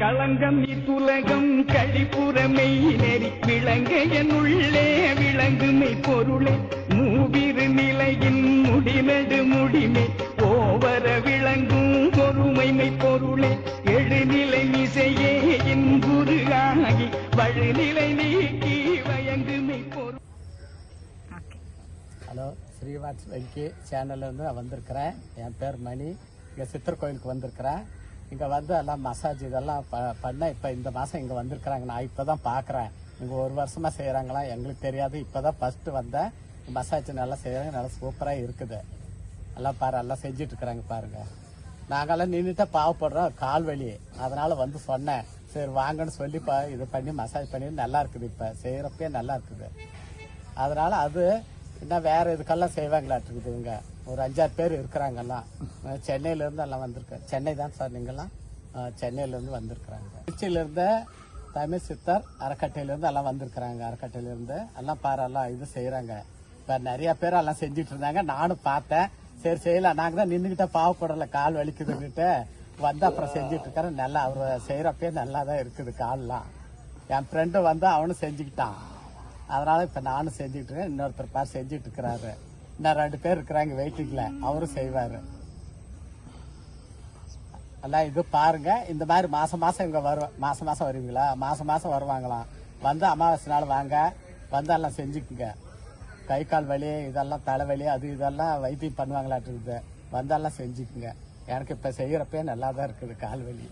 களங்கம் இத்துலகம் கழிப்புறமை நெறி விளங்க என் உள்ளே விளங்குமை பொருளே. மூவிரு நிலையின் முடிநடு முடிமை. ஓவர விளங்கும் பொறுமைமை பொருளே. எழுநிலை இசையே என் குரு ஆகி வழுநிலை நீக்கி வயங்குமை பொருள். ஹலோ ஸ்ரீவாட்ஸ் வெங்கி சேனல்லேருந்து நான் வந்திருக்கிறேன். என் பேர் மணி. இங்கே சித்தர் கோயிலுக்கு வந்திருக்கிறேன். இங்கே வந்து எல்லாம் மசாஜ் இதெல்லாம் ப பண்ண இப்போ இந்த மாதம் இங்கே வந்திருக்கிறாங்க. நான் இப்போ தான் பார்க்குறேன் இங்கே ஒரு வருஷமாக செய்கிறாங்களா எங்களுக்கு தெரியாது. இப்போ தான் ஃபஸ்ட்டு வந்தேன் மசாஜ் நல்லா செய்கிறாங்க நல்லா சூப்பராக இருக்குது. எல்லாம் பாரு எல்லாம் செஞ்சிட்ருக்குறாங்க பாருங்கள் நாங்கள்லாம் நாங்கெல்லாம் நின்றுட்டா பாவப்படுறோம் கால் வலி. அதனால் வந்து சொன்னேன். சரி வாங்கன்னு சொல்லி பா இது பண்ணி மசாஜ் பண்ணி நல்லா இருக்குது இப்போ. செய்கிறப்பே நல்லா இருக்குது. அதனால் அது இன்னும் வேறு இதுக்கெல்லாம் செய்வாங்களாட்டு இவங்க. ஒரு அஞ்சாறு பேர் இருக்கிறாங்கல்லாம் சென்னையிலேருந்து எல்லாம் வந்திருக்காங்க சென்னை தான் சார் நீங்கள்லாம். சென்னையிலேருந்து வந்திருக்கிறாங்க. திருச்சியிலேருந்து தமிழ் சித்தர் அறக்கட்டையிலேருந்து எல்லாம் வந்திருக்கிறாங்க. அறக்கட்டையிலேருந்து எல்லாம் பாரெல்லாம் இது செய்கிறாங்க இப்போ நிறையா பேர் எல்லாம் செஞ்சுட்டு இருந்தாங்க. நானும் பார்த்தேன். சரி செய்யலாம் நாங்கள் தான் நின்றுக்கிட்ட பாவப்படலை கால் வலிக்குதுன்னுட்டு வந்து அப்புறம் செஞ்சுட்டு இருக்கிறேன் நல்லா அவர் செய்கிறப்பே நல்லா தான் இருக்குது கால்லாம். என் ஃப்ரெண்டு வந்து அவனும் செஞ்சுக்கிட்டான். அதனால் இப்போ நானும் செஞ்சுட்டு இருக்கேன். இன்னொருத்தர் பார் செஞ்சுட்டு இருக்கிறாரு. இன்னும் ரெண்டு பேர் இருக்கிறாங்க வெயிட்டிங்ல அவரும் செய்வாரு. எல்லாம் இது பாருங்க. இந்த மாதிரி மாசம் மாசம் இங்கே வரும் மாசம் மாசம் வருவீங்களா? மாசம் மாசம் வருவாங்களாம். வந்து அமாவாசை நாள் வாங்க. வந்து எல்லாம் செஞ்சுக்குங்க. கை கால் வலி இதெல்லாம் தலைவலி அது இதெல்லாம் வைத்தியம் பண்ணுவாங்களாட்டு இருக்குது வந்தெல்லாம் செஞ்சுக்குங்க. எனக்கு இப்போ செய்கிறப்பே நல்லா தான் இருக்குது கால் வலி.